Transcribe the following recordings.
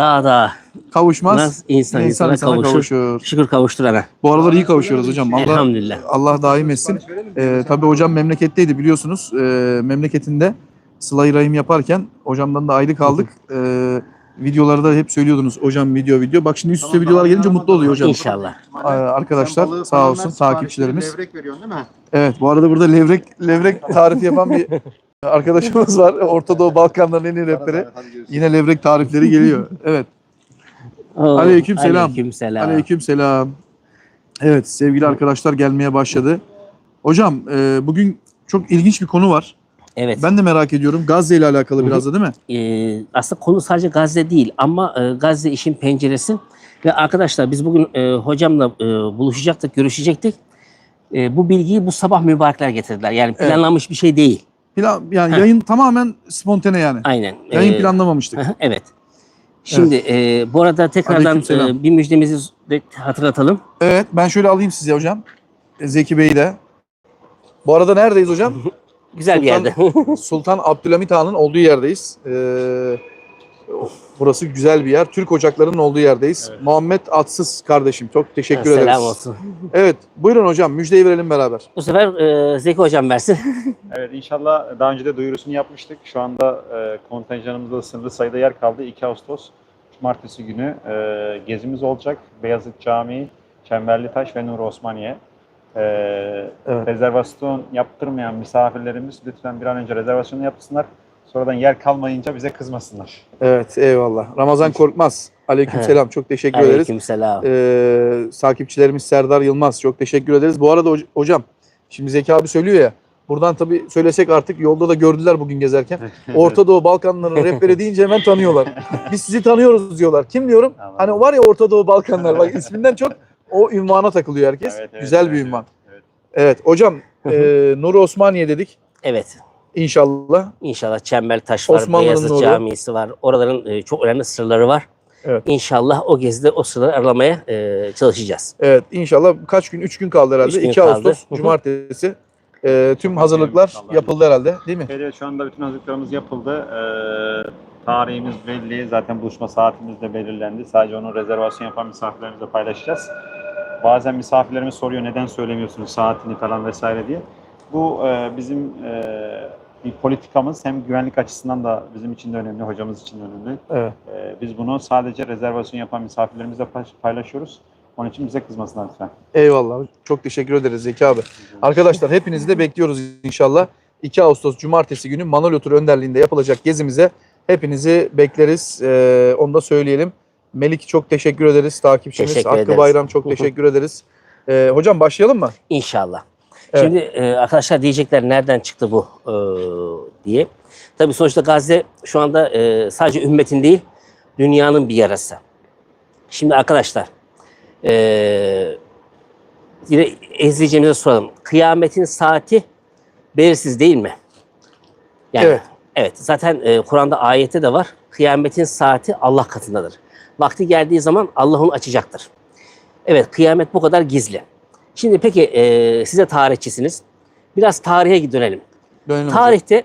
daha da Kavuşmaz. nasıl insan, insana, kavuşur. Şükür kavuşturana. Bu aralar iyi kavuşuyoruz hocam. Allah, Elhamdülillah. Allah daim etsin. Ee, tabii hocam memleketteydi biliyorsunuz. Ee, memleketinde Sıla-i Rahim yaparken hocamdan da ayrı kaldık. Ee, videolarda hep söylüyordunuz hocam video video. Bak şimdi üst üste videolar gelince mutlu oluyor hocam. İnşallah. Ee, arkadaşlar sağ olsun takipçilerimiz. Levrek veriyorsun değil mi? Evet bu arada burada levrek levrek tarifi yapan bir arkadaşımız var. Orta Doğu Balkanların en iyi rehberi. Yine levrek tarifleri geliyor. Evet. Oo, Aleykümselam. Aleykümselam. Aleyküm selam. Evet sevgili arkadaşlar gelmeye başladı. Hocam e, bugün çok ilginç bir konu var. Evet. Ben de merak ediyorum. Gazze ile alakalı biraz da değil mi? Ee, aslında konu sadece Gazze değil ama e, Gazze işin penceresi. Ve arkadaşlar biz bugün e, hocamla e, buluşacaktık, görüşecektik. E, bu bilgiyi bu sabah mübarekler getirdiler. Yani Evet. planlanmış bir şey değil. Plan, yani Heh. yayın tamamen spontane yani. Aynen. Yayın Ee, planlamamıştık. evet. Şimdi e, bu arada tekrardan e, bir müjdemizi de hatırlatalım. Evet ben şöyle alayım size hocam. E, Zeki Bey'i de. Bu arada neredeyiz hocam? Güzel bir yerde. Sultan Abdülhamit Han'ın olduğu yerdeyiz. Ee, burası güzel bir yer. Türk ocaklarının olduğu yerdeyiz. Muhammed Atsız kardeşim çok teşekkür ederiz. Selam olsun. Evet buyurun hocam müjdeyi verelim beraber. Bu sefer e, Zeki hocam versin. Evet inşallah daha önce de duyurusunu yapmıştık. Şu anda e, kontenjanımızda sınırlı sayıda yer kaldı. 2 Ağustos Cumartesi günü e, gezimiz olacak. Beyazıt Camii, Çemberli Taş ve Nur Osmaniye. E, Evet. Rezervasyon yaptırmayan misafirlerimiz lütfen bir an önce rezervasyonu yapsınlar. Sonradan yer kalmayınca bize kızmasınlar. Evet eyvallah. Ramazan Korkmaz. Aleykümselam. Çok teşekkür ederiz. Aleykümselam. Ee, takipçilerimiz Serdar Yılmaz. Çok teşekkür ederiz. Bu arada hoc- hocam şimdi Zeki abi söylüyor ya. Buradan tabii söylesek artık yolda da gördüler bugün gezerken. Orta Doğu Balkanların rehberi deyince hemen tanıyorlar. Biz sizi tanıyoruz diyorlar. Kim diyorum? Anladım. Hani var ya Orta Doğu Balkanlar. Bak isminden çok o ünvana takılıyor herkes. Evet, evet, Güzel bir evet, ünvan. evet. Evet hocam e, Nur Osmaniye dedik Evet. İnşallah. İnşallah Çembertaş var, Osmanlı'nın Beyazıt. Camisi var. Oraların e, çok önemli sırları var. Evet. İnşallah o gezide o sırları aralamaya e, çalışacağız. Evet inşallah kaç gün? 3 gün kaldı herhalde. Üç gün 2 kaldı. Ağustos Hı hı. Cumartesi. E, tüm hazırlıklar yapıldı herhalde değil mi? Evet, şu anda bütün hazırlıklarımız yapıldı. Ee, tarihimiz belli. Zaten buluşma saatimiz de belirlendi. Sadece onu rezervasyon yapan misafirlerimizle paylaşacağız. Bazen misafirlerimiz soruyor neden söylemiyorsunuz saatini falan vesaire diye. Bu e, bizim e, bir politikamız hem güvenlik açısından da bizim için de önemli, hocamız için de önemli. Evet. E, biz bunu sadece rezervasyon yapan misafirlerimizle paylaş- paylaşıyoruz. Onun için bize kızmasınlar lütfen. Eyvallah. Çok teşekkür ederiz Zeki abi. Arkadaşlar hepinizi de bekliyoruz inşallah. 2 Ağustos Cumartesi günü Manolyo Tur önderliğinde yapılacak gezimize hepinizi bekleriz. Ee, onu da söyleyelim. Melik çok teşekkür ederiz takipçimiz. Teşekkür Hakkı ederiz. Bayram çok teşekkür ederiz. Ee, hocam başlayalım mı? İnşallah. Evet. Şimdi e, arkadaşlar diyecekler nereden çıktı bu e, diye. Tabii sonuçta Gazze şu anda e, sadece ümmetin değil, dünyanın bir yarası. Şimdi arkadaşlar, e, yine izleyeceğimize soralım. Kıyametin saati belirsiz değil mi? Yani, Evet. Evet. Zaten e, Kur'an'da ayette de var. Kıyametin saati Allah katındadır. Vakti geldiği zaman Allah onu açacaktır. Evet, kıyamet bu kadar gizli. Şimdi peki e, size tarihçisiniz. Biraz tarihe dönelim. Dönelim. Tarihte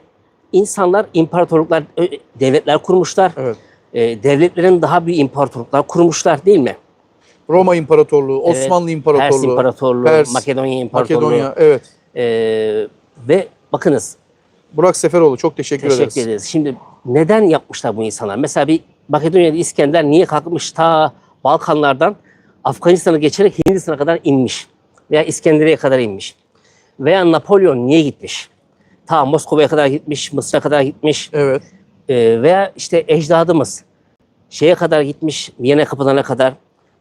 insanlar, imparatorluklar, ö- devletler kurmuşlar. Evet. E, devletlerin daha büyük imparatorluklar kurmuşlar değil mi? Roma İmparatorluğu, Evet. Osmanlı Pers İmparatorluğu, İmparatorluğu, Pers, Makedonya İmparatorluğu. Makedonya. Evet. E, ve bakınız Burak Seferoğlu çok teşekkür, Teşekkür ederiz. ederiz. Şimdi neden yapmışlar bu insanlar? Mesela bir Makedonya'da İskender niye kalkmış ta Balkanlardan Afganistan'ı geçerek Hindistan'a kadar inmiş? Veya İskenderiye kadar inmiş? Veya Napolyon niye gitmiş? Ta Moskova'ya kadar gitmiş, Mısır'a kadar gitmiş. Evet. Ee, veya işte ecdadımız şeye kadar gitmiş, Viyana kapılarına kadar.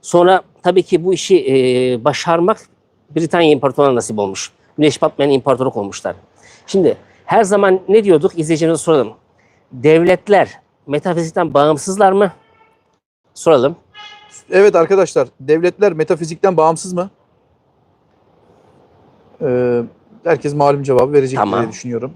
Sonra tabii ki bu işi e, başarmak Britanya İmparatorluğu'na nasip olmuş. Güneş batmayan imparatorluk olmuşlar. Şimdi her zaman ne diyorduk? İzleyicilerimize soralım. Devletler metafizikten bağımsızlar mı? Soralım. Evet arkadaşlar, devletler metafizikten bağımsız mı? Ee, herkes malum cevabı verecek Tamam. diye düşünüyorum.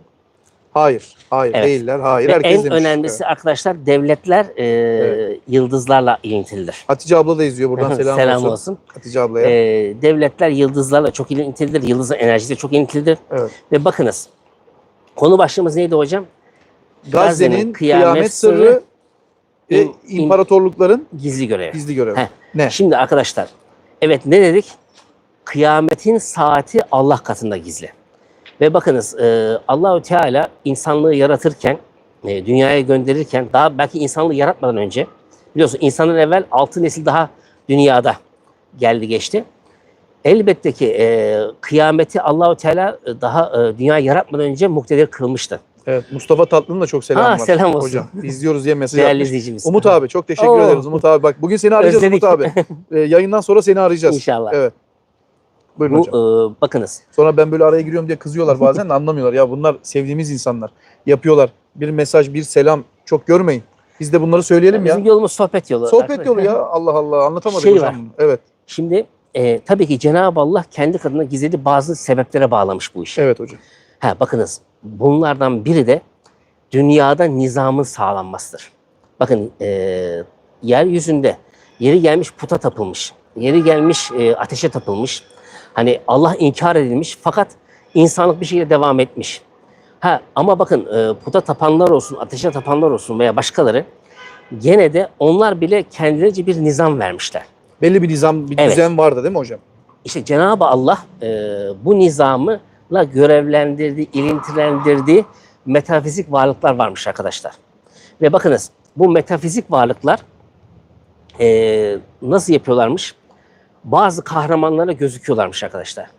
Hayır, hayır Evet. değiller, hayır. Ve Herkes en demiş. önemlisi Evet. arkadaşlar devletler e, Evet. yıldızlarla ilintilidir. Hatice abla da izliyor buradan selam, olsun. olsun. Hatice ablaya. Ee, devletler yıldızlarla çok ilintilidir. Yıldızın enerjisi de çok ilintilidir. evet. Ve bakınız. Konu başlığımız neydi hocam? Gazze'nin kıyamet, sırrı Ve İm- im- imparatorlukların gizli görev. gizli görevi. Heh. Ne? Şimdi arkadaşlar, evet ne dedik? Kıyametin saati Allah katında gizli. Ve bakınız e, Allahü Teala insanlığı yaratırken, e, dünyaya gönderirken, daha belki insanlığı yaratmadan önce, biliyorsun insandan evvel altı nesil daha dünyada geldi geçti. Elbette ki e, kıyameti Allahü Teala e, daha e, dünya yaratmadan önce muktedir kılmıştı. Evet. Mustafa Tatlı'nın da çok selam Ha, var. selam olsun. Hocam izliyoruz diye mesaj Değerli atmış. izleyicimiz. Umut abi çok teşekkür Oo. ederiz Umut abi. Bak bugün seni arayacağız Özledik. Umut abi. Ee, yayından sonra seni arayacağız. İnşallah. Evet. Buyurun Bu hocam. e, bakınız Sonra ben böyle araya giriyorum diye kızıyorlar bazen de anlamıyorlar. Ya bunlar sevdiğimiz insanlar. Yapıyorlar. Bir mesaj, bir selam çok görmeyin. Biz de bunları söyleyelim ya. bizim yolumuz sohbet yolu. Sohbet arkadaşlar. yolu ya. Allah Allah anlatamadık Şey hocam. var. Evet. Şimdi e, tabii ki Cenab-ı Allah kendi kadına gizlediği bazı sebeplere bağlamış bu işi. Evet hocam. Ha, bakınız bunlardan biri de dünyada nizamın sağlanmasıdır. Bakın e, yeryüzünde yeri gelmiş puta tapılmış, yeri gelmiş e, ateşe tapılmış. Hani Allah inkar edilmiş fakat insanlık bir şekilde devam etmiş. Ha ama bakın e, puta tapanlar olsun, ateşe tapanlar olsun veya başkaları gene de onlar bile kendilerince bir nizam vermişler. Belli bir nizam, bir Evet. düzen vardı değil mi hocam? İşte Cenab-ı Allah e, bu nizamla görevlendirdiği, ilintilendirdiği metafizik varlıklar varmış arkadaşlar. Ve bakınız bu metafizik varlıklar e, nasıl yapıyorlarmış? Bazı kahramanlara gözüküyorlarmış arkadaşlar.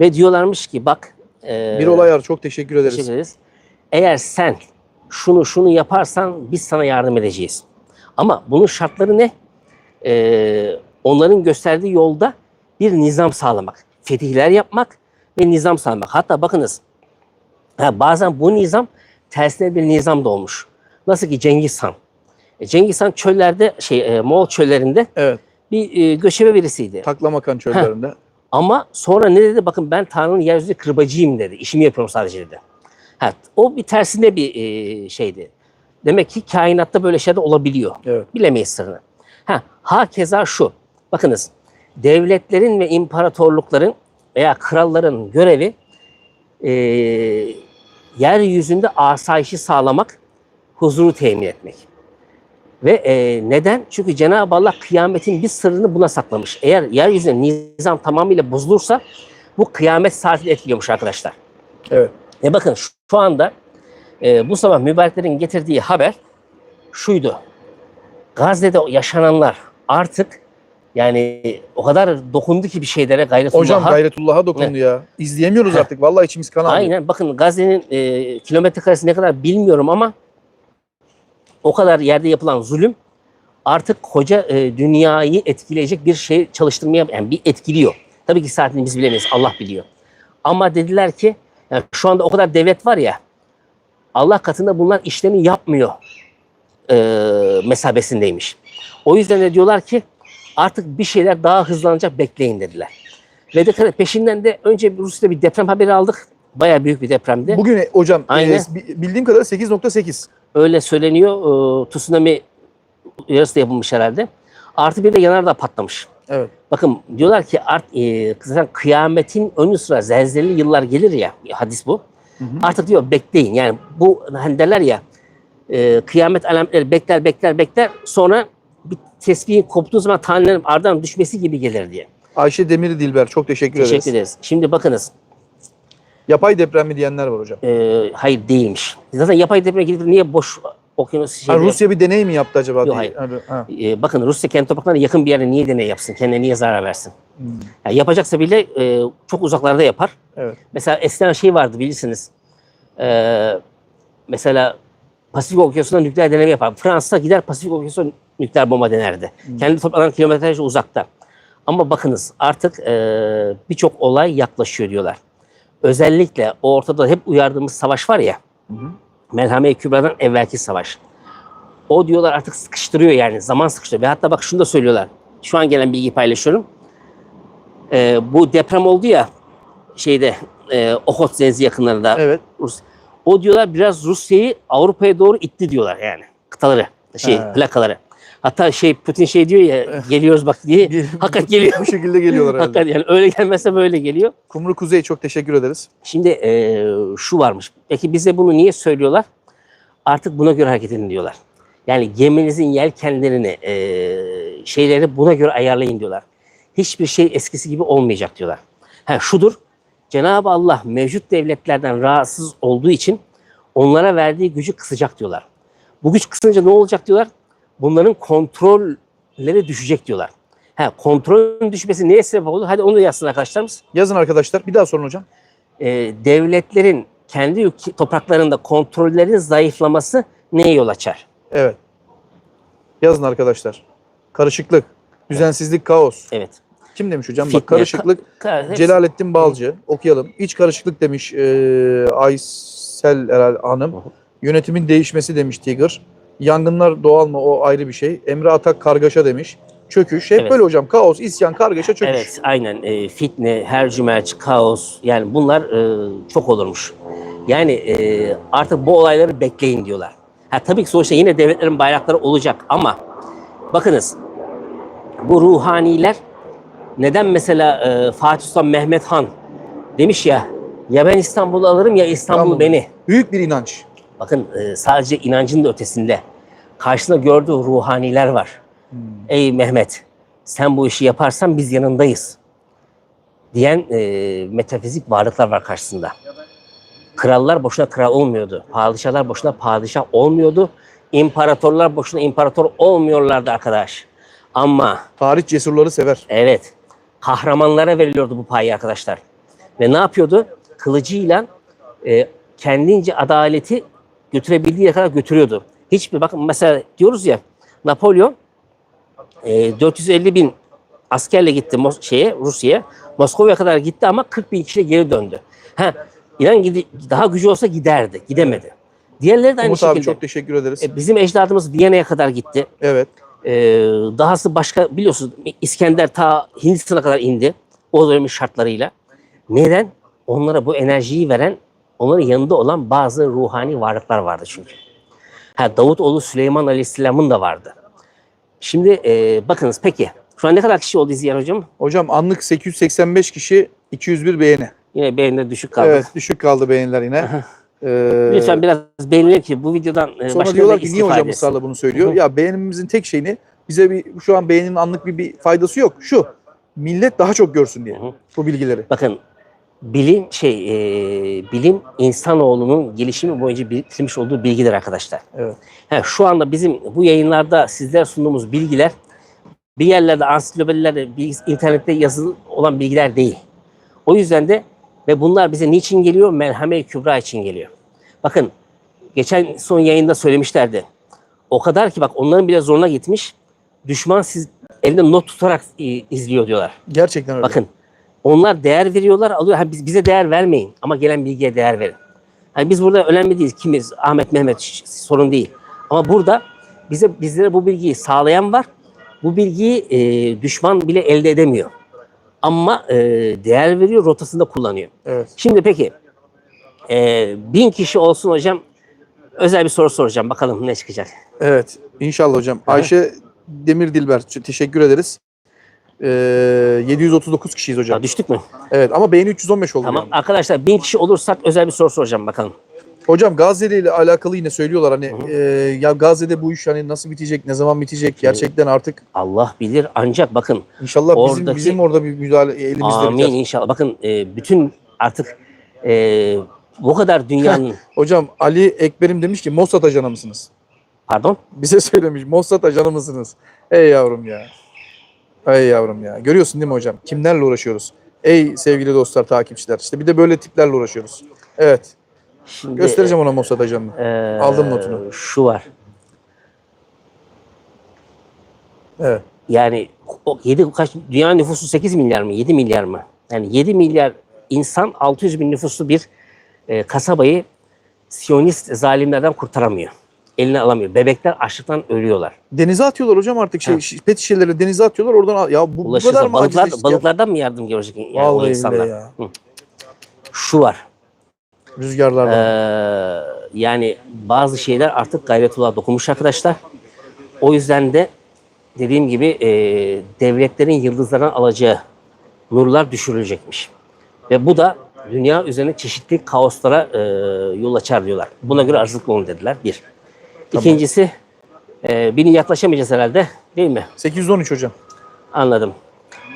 Ve diyorlarmış ki bak e, Bir olay var. Çok teşekkür ederiz. Teşekkür ederiz. Eğer sen şunu şunu yaparsan biz sana yardım edeceğiz. Ama bunun şartları ne? Ee, onların gösterdiği yolda bir nizam sağlamak. Fetihler yapmak ve nizam sağlamak. Hatta bakınız ha, bazen bu nizam tersine bir nizam da olmuş. Nasıl ki Cengiz Han. E, Cengiz Han çöllerde, şey, e, Moğol çöllerinde Evet. Bir e, göçebe birisiydi. Taklamakan çöllerinde. Ama sonra ne dedi? Bakın ben Tanrı'nın yeryüzünde kırbacıyım dedi. İşimi yapıyorum sadece dedi. Ha, o bir tersine bir e, şeydi. Demek ki kainatta böyle şeyler olabiliyor. Evet. Bilemeyiz sırrını. Ha, hakeza şu. Bakınız devletlerin ve imparatorlukların veya kralların görevi e, yeryüzünde asayişi sağlamak, huzuru temin etmek. Ve e, neden? Çünkü Cenab-ı Allah kıyametin bir sırrını buna saklamış. Eğer yeryüzünde nizam tamamıyla bozulursa bu kıyamet saatini etkiliyormuş arkadaşlar. Evet. E bakın şu, şu anda e, bu sabah mübareklerin getirdiği haber şuydu. Gazze'de yaşananlar artık yani o kadar dokundu ki bir şeylere gayretullah'a. Hocam gayretullah'a dokundu ya. İzleyemiyoruz artık. Vallahi içimiz kan alıyor. Aynen bakın Gazze'nin e, kilometre karesi ne kadar bilmiyorum ama o kadar yerde yapılan zulüm artık koca e, dünyayı etkileyecek bir şey çalıştırmaya yani bir etkiliyor. Tabii ki saatini biz bilemeyiz Allah biliyor. Ama dediler ki yani şu anda o kadar devlet var ya Allah katında bunlar işlemi yapmıyor e, mesabesindeymiş. O yüzden de diyorlar ki artık bir şeyler daha hızlanacak bekleyin dediler. Ve de peşinden de önce Rusya'da bir deprem haberi aldık. Bayağı büyük bir depremdi. Bugün e, hocam Aynen. e, bi- bildiğim kadarıyla 8.8. Öyle söyleniyor. E, tsunami uyarısı da yapılmış herhalde. Artı bir de yanardağ patlamış. Evet. Bakın diyorlar ki art, e, zaten kıyametin önü sıra zelzeleli yıllar gelir ya hadis bu. Hı hı. Artık diyor bekleyin yani bu hani derler ya e, kıyamet alametleri bekler bekler bekler sonra bir tesbihin koptuğu zaman tanelerin ardından düşmesi gibi gelir diye. Ayşe Demir Dilber çok teşekkür, Teşekkür ederiz. ederiz. Şimdi bakınız Yapay deprem mi diyenler var hocam. e, hayır değilmiş. Zaten yapay depreme gidip niye boş okyanus Ha, şeyde Rusya bir deney mi yaptı acaba? Yok, hayır. Ha, ha. E, bakın Rusya kendi topraklarına yakın bir yere niye deney yapsın? Kendine niye zarar versin? Hmm. Yani yapacaksa bile e, çok uzaklarda yapar. Evet. Mesela eskiden şey vardı bilirsiniz. E, mesela Pasifik Okyanusu'nda nükleer deneme yapar. Fransa gider Pasifik Okyanusu'na nükleer bomba denerdi. Kendi topraklarından kilometrelerce uzakta. Ama bakınız artık e, birçok olay yaklaşıyor diyorlar. Özellikle o ortada hep uyardığımız savaş var ya. Melhame-i Kübra'dan evvelki savaş. O diyorlar artık sıkıştırıyor yani zaman sıkıştırıyor. Ve hatta bak şunu da söylüyorlar. Şu an gelen bilgiyi paylaşıyorum. Ee, bu deprem oldu ya şeyde e, Ohot Denizi yakınlarında. Evet. Rus. O diyorlar biraz Rusya'yı Avrupa'ya doğru itti diyorlar yani kıtaları, şey Ha. plakaları. Hatta şey Putin şey diyor ya geliyoruz bak diye. Hakikaten geliyor. Bu şekilde geliyorlar herhalde. Hakikaten yani öyle gelmezse böyle geliyor. Kumru Kuzey çok teşekkür ederiz. Şimdi eee, şu varmış. Peki bize bunu niye söylüyorlar? Artık buna göre hareket edin diyorlar. Yani geminizin yelkenlerini, e, şeyleri buna göre ayarlayın diyorlar. Hiçbir şey eskisi gibi olmayacak diyorlar. Ha şudur, Cenab-ı Allah mevcut devletlerden rahatsız olduğu için onlara verdiği gücü kısacak diyorlar. Bu güç kısınca ne olacak diyorlar? Bunların kontrolleri düşecek diyorlar. Ha, kontrolün düşmesi neye sebep olur? Hadi onu da yazsın arkadaşlarımız. Yazın arkadaşlar. Bir daha sorun hocam. Ee, devletlerin kendi topraklarında kontrollerin zayıflaması neye yol açar? Evet. Yazın arkadaşlar. Karışıklık, düzensizlik, kaos. Evet. Kim demiş hocam? Fitne, Bak karışıklık. Ka- hepsi- Celalettin Balcı. Okuyalım. İç karışıklık demiş e, Aysel Erel Hanım. Hı hı. Yönetimin değişmesi demiş Tiger. Yangınlar doğal mı o ayrı bir şey. Emre Atak kargaşa demiş. Çöküş. Hep Evet. böyle hocam. Kaos, isyan, kargaşa, çöküş. Evet, aynen. E, fitne, hercümerç, kaos yani bunlar e, çok olurmuş. Yani e, artık bu olayları bekleyin diyorlar. Ha, tabii ki sonuçta yine devletlerin bayrakları olacak ama bakınız bu ruhaniler neden mesela e, Fatih Sultan Mehmet Han demiş ya ya ben İstanbul'u alırım ya İstanbul İstanbul. beni. Büyük bir inanç. Bakın e, sadece inancın da ötesinde karşısında gördüğü ruhaniler var. Hmm. Ey Mehmet sen bu işi yaparsan biz yanındayız diyen e, metafizik varlıklar var karşısında. Krallar boşuna kral olmuyordu. Padişahlar boşuna padişah olmuyordu. İmparatorlar boşuna imparator olmuyorlardı arkadaş. Ama Tarih cesurları sever. Evet. Kahramanlara veriliyordu bu payı arkadaşlar. Ve ne yapıyordu? Kılıcıyla e, kendince adaleti götürebildiği kadar götürüyordu. Hiçbir bakın mesela diyoruz ya Napolyon e, 450 bin askerle gitti Mos- şeye Rusya'ya. Moskova'ya kadar gitti ama 40 bin kişiyle geri döndü. Ha, inan gidi, daha gücü olsa giderdi. Gidemedi. Diğerleri de aynı Umut abi şekilde. çok teşekkür ederiz. E, bizim ecdadımız Viyana'ya kadar gitti. evet. Ee, dahası başka biliyorsunuz İskender ta Hindistan'a kadar indi o dönemin şartlarıyla. Neden? Onlara bu enerjiyi veren, onların yanında olan bazı ruhani varlıklar vardı çünkü. Ha, Davutoğlu Süleyman Aleyhisselam'ın da vardı. Şimdi e, bakınız peki şu an ne kadar kişi oldu izleyen hocam? Hocam anlık 885 kişi 201 beğeni. Yine beğenide düşük kaldı. Evet düşük kaldı beğeniler yine. Ee, Lütfen biraz beğenilir ki bu videodan e, Sonra diyorlar ki niye hocam ısrarla bunu söylüyor? Hı hı. Ya beğenimimizin tek şeyini bize bir şu an beğeninin anlık bir, bir faydası yok. Şu millet daha çok görsün diye Hı hı. bu bilgileri. Bakın bilim şey e, bilim insanoğlunun gelişimi boyunca biriktirmiş olduğu bilgiler arkadaşlar. Evet. Ha, şu anda bizim bu yayınlarda sizlere sunduğumuz bilgiler bir yerlerde ansiklopedilerde internette yazılı olan bilgiler değil. O yüzden de ve bunlar bize niçin geliyor? Merhame-i Kübra için geliyor. Bakın geçen son yayında söylemişlerdi. O kadar ki bak onların bile zoruna gitmiş. Düşman siz elinde not tutarak e, izliyor diyorlar. Gerçekten öyle. Bakın onlar değer veriyorlar, alıyor. Ha, biz, bize değer vermeyin ama gelen bilgiye değer verin. Hani biz burada önemli değiliz. Kimiz? Ahmet, Mehmet sorun değil. Ama burada bize bizlere bu bilgiyi sağlayan var. Bu bilgiyi e, düşman bile elde edemiyor. Ama e, değer veriyor, rotasında kullanıyor. Evet. Şimdi peki e, bin kişi olsun hocam. Özel bir soru soracağım. Bakalım ne çıkacak. Evet. İnşallah hocam. Ayşe Demir Dilber teşekkür ederiz. Ee, 739 kişiyiz hocam. Ya düştük mü? Evet ama beğeni 315 oldu. Tamam. yani. Arkadaşlar bin kişi olursak özel bir soru soracağım bakalım. Hocam Gazze ile alakalı yine söylüyorlar hani e, ya Gazze'de bu iş hani nasıl bitecek, ne zaman bitecek? Gerçekten artık Allah bilir ancak bakın inşallah bizim Oradaki- bizim orada bir müdahale elimizde Amin biter. inşallah. Bakın e, bütün artık e, bu kadar dünyanın Hocam Ali Ekberim demiş ki Mossad ajanı mısınız? pardon Bize söylemiş Mossad ajanı mısınız? Ey yavrum ya. Ey yavrum ya. Görüyorsun değil mi hocam? Kimlerle uğraşıyoruz? Ey sevgili dostlar, takipçiler. İşte bir de böyle tiplerle uğraşıyoruz. Evet. şimdi Göstereceğim ona Mossad ajanını. e, Aldım notunu. Şu var. Evet. Yani o 7 kaç dünya nüfusu 8 milyar mı? 7 milyar mı? Yani 7 milyar insan 600 bin nüfuslu bir e, kasabayı Siyonist zalimlerden kurtaramıyor. Eline alamıyor. Bebekler açlıktan ölüyorlar. Denize atıyorlar hocam artık şey, Ha. pet şişeleri denize atıyorlar oradan ya bu, bu kadar mı balıklar, acizleştik ya? balıklardan mı yardım görecek yani o Vallahi insanlar? ya. Hı. Şu var. Rüzgarlardan. Ee, yani bazı şeyler artık gayretullah dokunmuş arkadaşlar. O yüzden de dediğim gibi e, devletlerin yıldızlardan alacağı nurlar düşürülecekmiş. Ve bu da dünya üzerine çeşitli kaoslara e, yol açar diyorlar. Buna göre hazırlıklı olun dediler. Bir. İkincisi Ee, bini yaklaşamayacağız herhalde değil mi? 813 hocam. Anladım.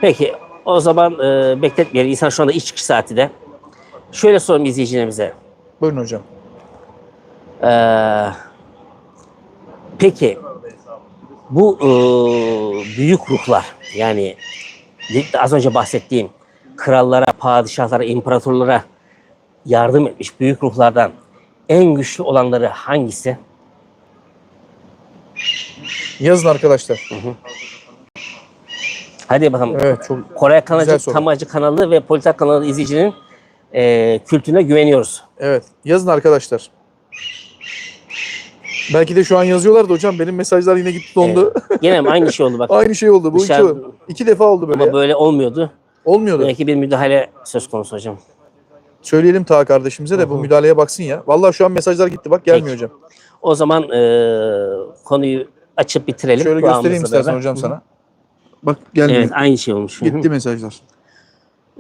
Peki o zaman e, bekletmeyelim. İnsan şu anda iş çıkış saati de. Şöyle sorayım izleyicilerimize. Buyurun hocam. Ee, peki bu e, büyük ruhlar yani az önce bahsettiğim krallara, padişahlara, imparatorlara yardım etmiş büyük ruhlardan en güçlü olanları hangisi? Yazın arkadaşlar. Hadi bakalım. Evet çok Koray Kanacı, soru. Tamacı kanalı ve Politak kanalı izleyicinin e, kültürüne güveniyoruz. evet. Yazın arkadaşlar. Belki de şu an yazıyorlar da hocam benim mesajlar yine gitti dondu. Gene mi? aynı şey oldu bak. Aynı şey oldu. Bu iki, Dışarı- iki defa oldu böyle. Ama ya. böyle olmuyordu. Olmuyordu. Belki bir müdahale söz konusu hocam. Söyleyelim ta kardeşimize de bu müdahaleye baksın ya. Vallahi şu an mesajlar gitti bak gelmiyor Peki. hocam. O zaman e, konuyu açıp bitirelim. Şöyle göstereyim istersen hocam sana. Bak gelmiyor. Evet aynı şey olmuş. Hı. Gitti mesajlar.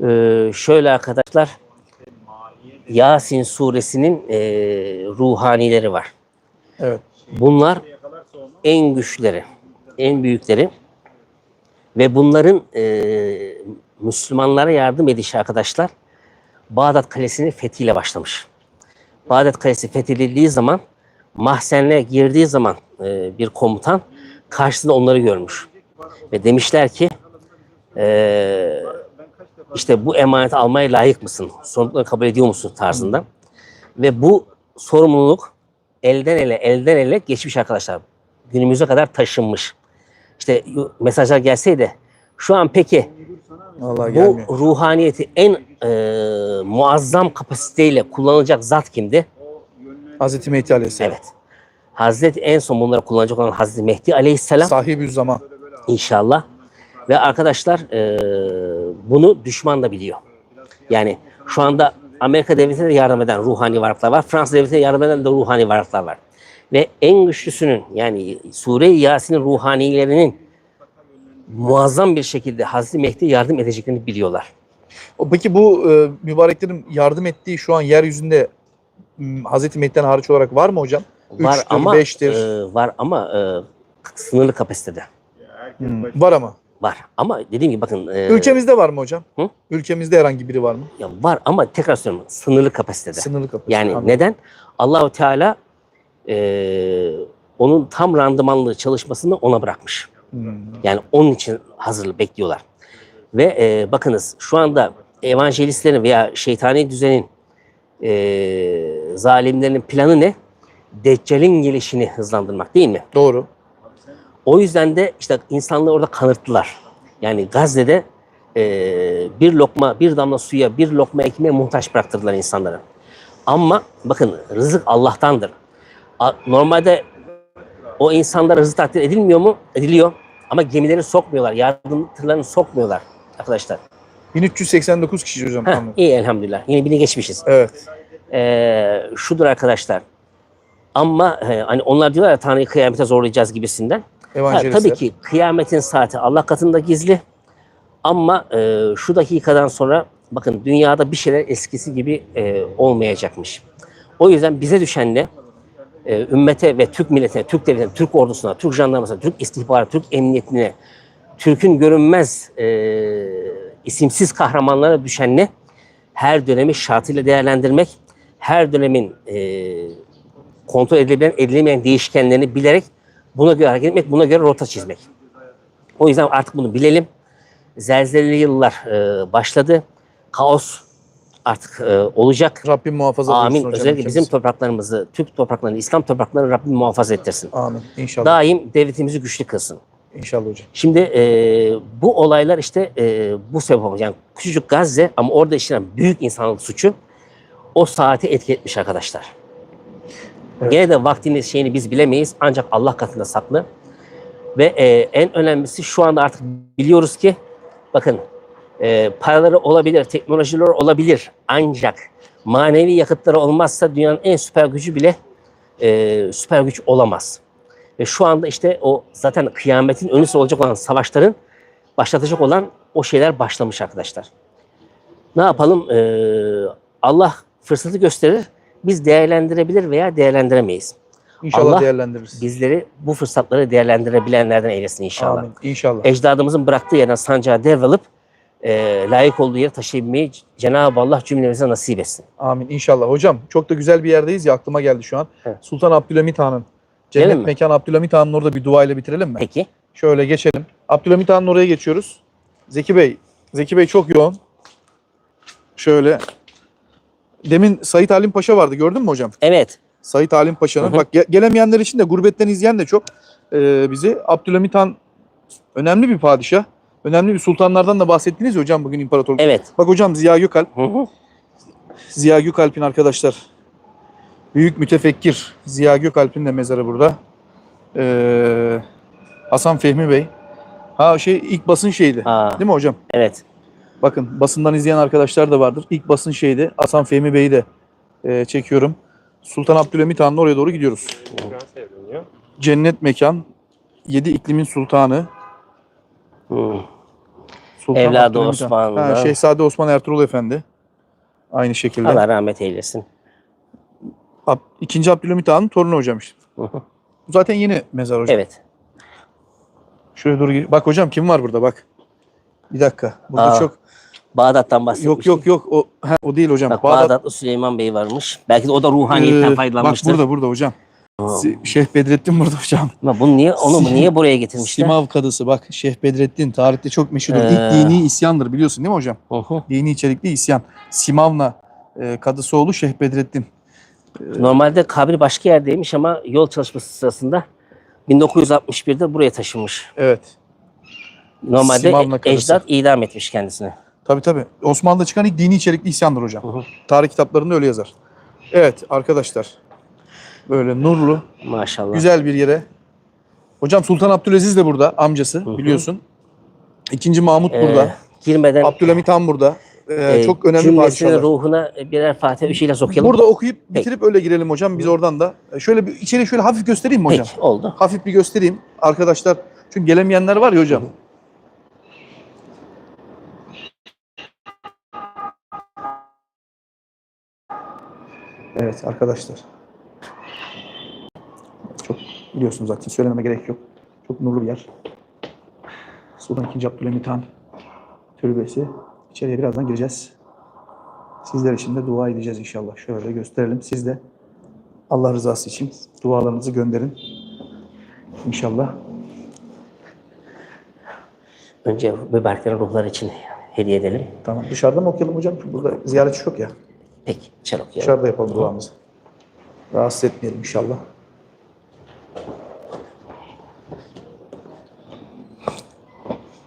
Ee, şöyle arkadaşlar Yasin suresinin e, ruhanileri var. Evet. Bunlar en güçleri, en büyükleri ve bunların e, Müslümanlara yardım edişi arkadaşlar Bağdat Kalesi'nin fethiyle başlamış. Bağdat Kalesi fethedildiği zaman mahzenle girdiği zaman e, bir komutan karşısında onları görmüş. Ve demişler ki e, işte bu emaneti almaya layık mısın? Sorumlulukları kabul ediyor musun tarzında. Ve bu sorumluluk elden ele, elden ele geçmiş arkadaşlar. Günümüze kadar taşınmış. İşte mesajlar gelseydi şu an peki Vallahi bu gelmiyor. ruhaniyeti en e, muazzam kapasiteyle kullanılacak zat kimdi? Hazreti Mehdi Aleyhisselam. Evet. Hazreti en son bunları kullanacak olan Hazreti Mehdi Aleyhisselam Sahibi zaman. inşallah. Ve arkadaşlar e, bunu düşman da biliyor. Yani şu anda Amerika devletine de yardım eden ruhani varlıklar var. Fransa devletine yardım eden de ruhani varlıklar var. Ve en güçlüsünün yani Sure-i Yasin'in ruhanilerinin muazzam bir şekilde Hazreti Mehdi'ye yardım edeceklerini biliyorlar. Peki bu e, mübareklerin yardım ettiği şu an yeryüzünde Hazreti Mehdi'den hariç olarak var mı hocam? Var Üçtür, ama beştir. e, var ama e, sınırlı kapasitede. Hmm, Var ama. Var ama dediğim gibi bakın e, Ülkemizde var mı hocam? Hı? Ülkemizde herhangi biri var mı? ya var ama tekrar söylüyorum sınırlı kapasitede. Sınırlı kapasite. Yani Anladım. neden? Allahu Teala e, onun tam randımanlı çalışmasını ona bırakmış. Hmm. Yani onun için hazırlık bekliyorlar. Ve e, bakınız şu anda evangelistlerin veya şeytani düzenin e, zalimlerin planı ne? Deccal'in gelişini hızlandırmak değil mi? Doğru. O yüzden de işte insanlığı orada kanırttılar. Yani Gazze'de e, bir lokma, bir damla suya, bir lokma ekmeğe muhtaç bıraktırdılar insanları. Ama bakın rızık Allah'tandır. Normalde o insanlara rızık takdir edilmiyor mu? Ediliyor. Ama gemileri sokmuyorlar, yardım tırlarını sokmuyorlar arkadaşlar. 1389 kişi hocam. Heh, iyi elhamdülillah. Yine bini geçmişiz. Evet. Ee, şudur arkadaşlar. Ama hani onlar diyorlar ya Tanrı'yı kıyamete zorlayacağız gibisinden. Ha, tabii ki kıyametin saati Allah katında gizli. Ama e, şu dakikadan sonra bakın dünyada bir şeyler eskisi gibi e, olmayacakmış. O yüzden bize düşen ne? E, ümmete ve Türk milletine, Türk devletine, Türk ordusuna, Türk jandarmasına, Türk istihbaratı, Türk emniyetine, Türk'ün görünmez e, isimsiz kahramanlara düşen ne? Her dönemi şartıyla değerlendirmek, her dönemin e, kontrol edilebilen, edilemeyen değişkenlerini bilerek buna göre hareket etmek, buna göre rota çizmek. O yüzden artık bunu bilelim. Zelzeleli yıllar e, başladı. Kaos artık e, olacak. Rabbim muhafaza Amin. buyursun hocam Özellikle bizim topraklarımızı, Türk topraklarını, İslam topraklarını Rabbim muhafaza ettirsin. Amin. İnşallah. Daim devletimizi güçlü kılsın. İnşallah hocam. Şimdi e, bu olaylar işte e, bu sebep olmuş. Yani küçücük Gazze ama orada işlenen büyük insanlık suçu o saati etki etmiş arkadaşlar. Gene de vaktini şeyini biz bilemeyiz ancak Allah katında saklı. Ve e, en önemlisi şu anda artık biliyoruz ki bakın e, paraları olabilir, teknolojileri olabilir ancak manevi yakıtları olmazsa dünyanın en süper gücü bile e, süper güç olamaz. Ve şu anda işte o zaten kıyametin önüsü olacak olan savaşların başlatacak olan o şeyler başlamış arkadaşlar. Ne yapalım? Ee, Allah fırsatı gösterir. Biz değerlendirebilir veya değerlendiremeyiz. İnşallah Allah değerlendiririz. Bizleri bu fırsatları değerlendirebilenlerden eylesin inşallah. Amin. İnşallah. Ecdadımızın bıraktığı yerden sancağı devralıp e, layık olduğu yere taşıyabilmeyi Cenab-ı Allah cümlemize nasip etsin. Amin. İnşallah. Hocam çok da güzel bir yerdeyiz ya aklıma geldi şu an. Evet. Sultan Abdülhamit Han'ın Cennet mi? mekan Abdülhamit Han'ın orada bir dua ile bitirelim mi? Peki. Şöyle geçelim. Abdülhamit Han'ın oraya geçiyoruz. Zeki Bey. Zeki Bey çok yoğun. Şöyle. Demin Sayit Halim Paşa vardı gördün mü hocam? Evet. Sayit Halim Paşa'nın. Bak ge- gelemeyenler için de gurbetten izleyen de çok e, bizi. Abdülhamit Han önemli bir padişah. Önemli bir sultanlardan da bahsettiniz ya hocam bugün imparatorluk. Evet. Bak hocam Ziya Gökalp. Ziya Gökalp'in arkadaşlar. Büyük mütefekkir Ziya Gökalp'in de mezarı burada. Ee, Hasan Fehmi Bey. Ha şey ilk basın şeydi. Aa, Değil mi hocam? evet. Bakın basından izleyen arkadaşlar da vardır. İlk basın şeydi. Hasan Fehmi Bey'i de e, çekiyorum. Sultan Abdülhamit Han'ın oraya doğru gidiyoruz. Cennet mekan. Yedi iklimin sultanı. Sultan Evladı Abdülhamit Han. Osmanlı. Ha, Şehzade Osman Ertuğrul Efendi. Aynı şekilde. Allah rahmet eylesin. Ab, İkinci Abdülhamit Han'ın torunu hocam işte. Bu zaten yeni mezar hocam. evet. Şuraya doğru gir- Bak hocam kim var burada bak. Bir dakika. Burada Aa, çok Bağdat'tan bahsetmiştik. yok yok yok o ha, o değil hocam. Bak, Bağdat- Bağdatlı Süleyman Bey varmış. Belki de o da ruhaniyetten Ee, faydalanmıştır. Bak burada burada hocam. Si- Şeyh Bedrettin burada hocam. Ama bunu niye onu niye buraya getirmişler? Simav kadısı bak Şeyh Bedrettin tarihte çok meşhurdur. Ee. İlk dini isyandır biliyorsun değil mi hocam? Hı hı. Dini içerikli isyan. Simavna e, kadısı oğlu Şeyh Bedrettin. Normalde kabri başka yerdeymiş ama yol çalışması sırasında 1961'de buraya taşınmış. Evet. Normalde Simavna ecdat idam etmiş kendisini. Tabii tabii. Osmanlı'da çıkan ilk dini içerikli isyandır hocam. Hı hı. Tarih kitaplarında öyle yazar. Evet arkadaşlar. Böyle nurlu, Maşallah. güzel bir yere. Hocam Sultan Abdülaziz de burada amcası hı. biliyorsun. İkinci Mahmut Ee, burada. girmeden Abdülhamit Han burada. Ee, e, çok önemli padişahlar. ruhuna birer Fatiha üçüyle sokayalım. Burada okuyup bitirip öyle girelim hocam biz oradan da. Ee, Şöyle bir içeri şöyle hafif göstereyim mi hocam? Peki oldu. Hafif bir göstereyim arkadaşlar. Çünkü gelemeyenler var ya hocam. Evet arkadaşlar. Çok biliyorsunuz zaten söylememe gerek yok. Çok nurlu bir yer. Sultan II. Abdülhamit Han türbesi. İçeriye birazdan gireceğiz. Sizler için de dua edeceğiz inşallah. Şöyle gösterelim. Siz de Allah rızası için dualarınızı gönderin. İnşallah. Önce mübareklerin ruhları için hediye edelim. Tamam. Dışarıda mı okuyalım hocam? Burada ziyaretçi çok ya. Peki çal okuyalım. Dışarıda yapalım duamızı. Rahatsız etmeyelim inşallah.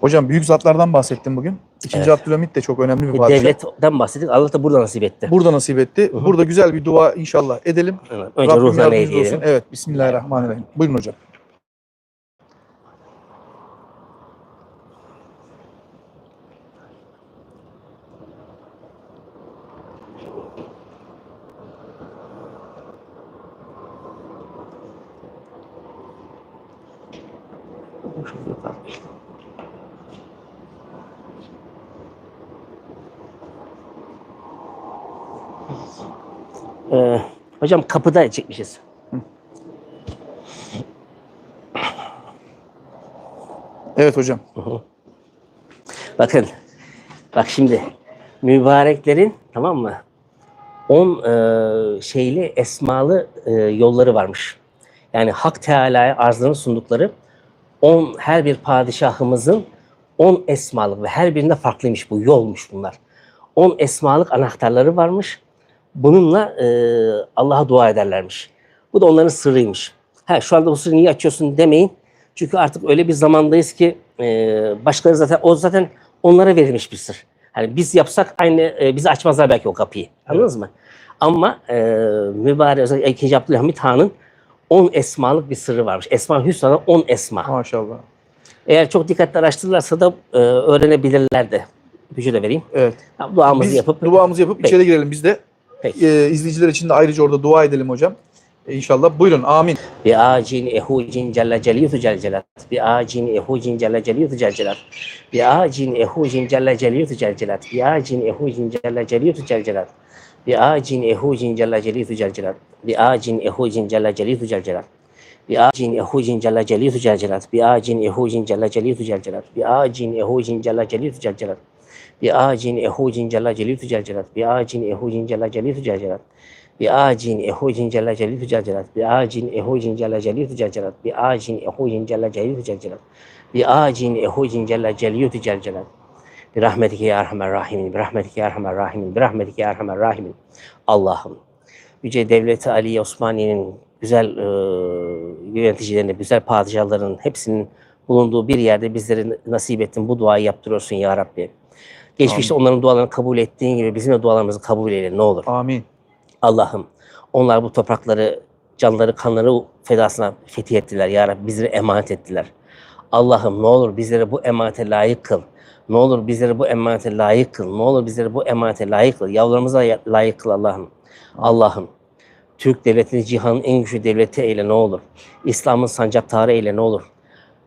Hocam büyük zatlardan bahsettim bugün. İkinci Evet. Abdülhamit de çok önemli bir Bir padişah. Devletten bahsettik. Allah da burada nasip etti. Burada nasip etti. Burada güzel bir dua inşallah edelim. Evet, Önce Rabbim ruhlarına yardımcınız hediye olsun. edelim. Evet. Bismillahirrahmanirrahim. Buyurun hocam. Ee, hocam kapıda çekmişiz. Evet hocam. Bakın. Bak şimdi. Mübareklerin tamam mı? 10 şeyli esmalı e, yolları varmış. Yani Hak Teala'ya arzlarını sundukları 10 her bir padişahımızın 10 esmalık ve her birinde farklıymış bu yolmuş bunlar. 10 esmalık anahtarları varmış. Bununla e, Allah'a dua ederlermiş. Bu da onların sırrıymış. Ha, şu anda bu sırrı niye açıyorsun demeyin. Çünkü artık öyle bir zamandayız ki e, başkaları zaten o zaten onlara verilmiş bir sır. Hani biz yapsak aynı e, bizi açmazlar belki o kapıyı. Anladınız mı? Ama e, mübarek özellikle 2. Abdülhamit Han'ın 10 esmalık bir sırrı varmış. Esma Hüsna'da 10 esma. Maşallah. Eğer çok dikkatli araştırırlarsa da e, öğrenebilirler de. İpucu da vereyim. Evet. Duamızı Biz yapıp duamızı yapıp Peki. içeri girelim biz de. Peki. E, izleyiciler için de ayrıca orada dua edelim hocam. İnşallah. Buyurun. Amin. Bi acin ehucin celle celiyutu celcelat. Bi acin ehucin celle celiyutu celcelat. Bi acin ehucin celle celiyutu celcelat. Bi acin ehucin celle celiyutu celcelat. Bi acin ehucin celle celiyutu celcelat. Bi acin ehucin celle celiyutu celcelat. Bi acin ehucin celle celiyutu celcelat. Bi acin ehucin celle celiyutu celcelat. Bi acin ehucin celle celiyutu celcelat bi acin ehocin cella celil tücel celat bi acin ehocin cella celil tücel celat bi acin ehocin cella celil tücel celat bi acin ehocin cella celil tücel celat bi acin ehocin cella celil tücel celat bi acin ehocin cella celil tücel bi rahmetike ya erhamer rahimin bi rahmetike ya erhamer rahimin bi rahmetike ya erhamer rahimin. Allah'ım. Yüce Devleti Ali Osmani'nin güzel e, yöneticilerini, güzel padişahların hepsinin bulunduğu bir yerde bizleri nasip ettin. Bu duayı yaptırıyorsun ya Rabbi. Geçmişte onların dualarını kabul ettiğin gibi bizim de dualarımızı kabul eyle ne olur. Amin. Allah'ım onlar bu toprakları, canları, kanları fedasına fetih ettiler ya Rabbi. Bizlere emanet ettiler. Allah'ım ne olur bizleri bu emanete layık kıl. Ne olur bizleri bu emanete layık kıl. Ne olur bizleri bu emanete layık kıl. Yavrularımıza ya- layık kıl Allah'ım. Allah'ım. Türk devletini cihanın en güçlü devleti eyle ne olur. İslam'ın sancaktarı eyle ne olur.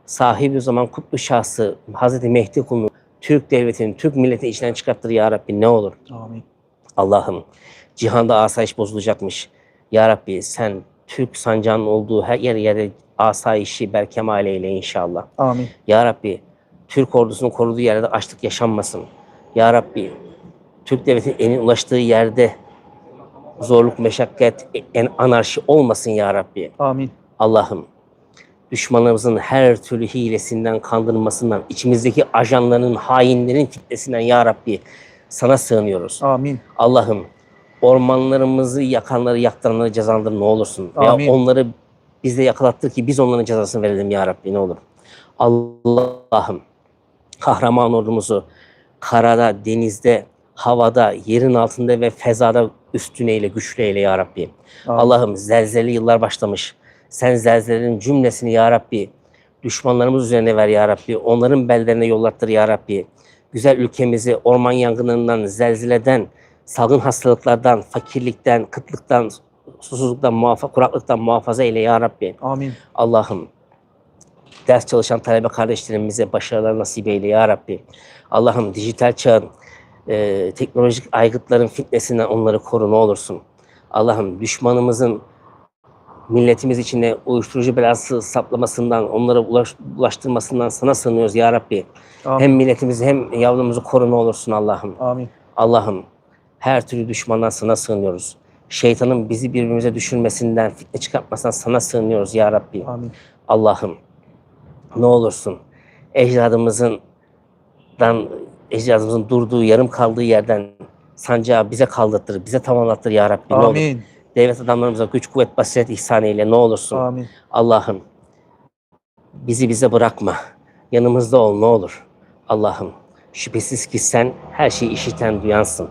Sahibi o zaman kutlu şahsı Hazreti Mehdi kulunu Türk devletinin, Türk milletini içinden çıkarttır ya Rabbi ne olur. Amin. Allah'ım cihanda asayiş bozulacakmış. Ya Rabbi sen Türk sancağının olduğu her yer yere asayişi berkemal eyle inşallah. Amin. Ya Rabbi Türk ordusunun koruduğu yerde açlık yaşanmasın. Ya Rabbi Türk devletinin en ulaştığı yerde zorluk, meşakkat, en anarşi olmasın ya Rabbi. Amin. Allah'ım düşmanımızın her türlü hilesinden, kandırmasından, içimizdeki ajanların, hainlerin fitnesinden ya Rabbi sana sığınıyoruz. Amin. Allah'ım ormanlarımızı yakanları, yaktıranları cezalandır ne olursun. Amin. Veya onları bize yakalattır ki biz onların cezasını verelim ya Rabbi ne olur. Allah'ım kahraman ordumuzu karada, denizde, havada, yerin altında ve fezada üstün eyle, güçlü eyle ya Rabbi. Allah'ım zelzeli yıllar başlamış. Sen zelzelerin cümlesini ya Rabbi düşmanlarımız üzerine ver ya Rabbi. Onların bellerine yollattır ya Rabbi. Güzel ülkemizi orman yangınlarından, zelzeleden, salgın hastalıklardan, fakirlikten, kıtlıktan, susuzluktan, muhafa, kuraklıktan muhafaza eyle ya Rabbi. Amin. Allah'ım ders çalışan talebe kardeşlerimize başarılar nasip eyle ya Rabbi. Allah'ım dijital çağın, e, teknolojik aygıtların fitnesinden onları koru ne olursun. Allah'ım düşmanımızın milletimiz içine uyuşturucu belası saplamasından, onlara ulaş, bulaştırmasından sana sığınıyoruz ya Rabbi. Amin. Hem milletimizi hem yavrumuzu koru ne olursun Allah'ım. Amin. Allah'ım her türlü düşmandan sana sığınıyoruz. Şeytanın bizi birbirimize düşürmesinden, fitne çıkartmasından sana sığınıyoruz ya Rabbi. Amin. Allah'ım ne olursun ecdadımızın dan ecdadımızın durduğu, yarım kaldığı yerden sancağı bize kaldırtır, bize tamamlattır ya Rabbi. Ne olur. Devlet adamlarımıza güç, kuvvet, basiret ihsan eyle ne olursun. Amin. Allah'ım bizi bize bırakma. Yanımızda ol ne olur. Allah'ım şüphesiz ki sen her şeyi işiten duyansın.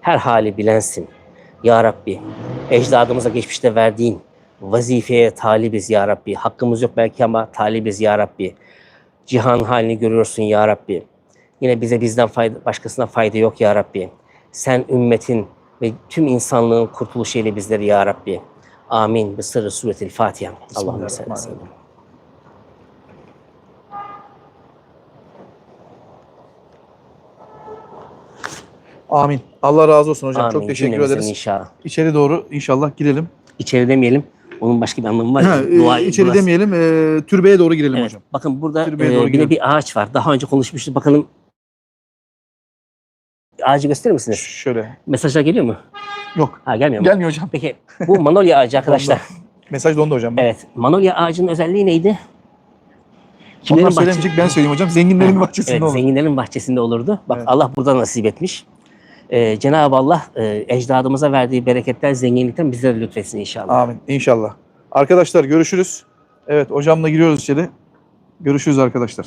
Her hali bilensin. Ya Rabbi ecdadımıza geçmişte verdiğin vazifeye talibiz ya Rabbi. Hakkımız yok belki ama talibiz ya Rabbi. Cihan halini görüyorsun ya Rabbi. Yine bize bizden fayda, başkasına fayda yok ya Rabbi. Sen ümmetin ve tüm insanlığın kurtuluşuyla bizleri ya Rabbi. Amin. Bi sırrı suretil Fatiha. Sellem. Bismillahirrahmanirrahim. Amin. Allah razı olsun hocam. Çok Amin. teşekkür Cümlemizin ederiz. inşallah. İçeri doğru inşallah girelim. İçeri demeyelim. Onun başka bir anlamı var. Ha, e, Dua- içeri burası. demeyelim. e, türbeye doğru girelim Evet. hocam. Bakın burada e, bir, bir ağaç var. Daha önce konuşmuştuk. Bakalım ağacı gösterir misiniz? Şöyle. Mesajlar geliyor mu? Yok. Ha gelmiyor mu? Gelmiyor hocam. Peki bu manolya ağacı arkadaşlar. Mesaj dondu hocam. Bak. evet. Manolya ağacının özelliği neydi? Onlar Kimlerin bahçesi? söylemeyecek ben söyleyeyim hocam. Zenginlerin bahçesinde Evet, olur. zenginlerin bahçesinde olurdu. Bak Evet. Allah burada nasip etmiş. Ee, Cenab-ı Allah e, ecdadımıza verdiği bereketler, zenginlikten bize de lütfetsin inşallah. Amin. İnşallah. Arkadaşlar görüşürüz. Evet hocamla giriyoruz içeri. Görüşürüz arkadaşlar.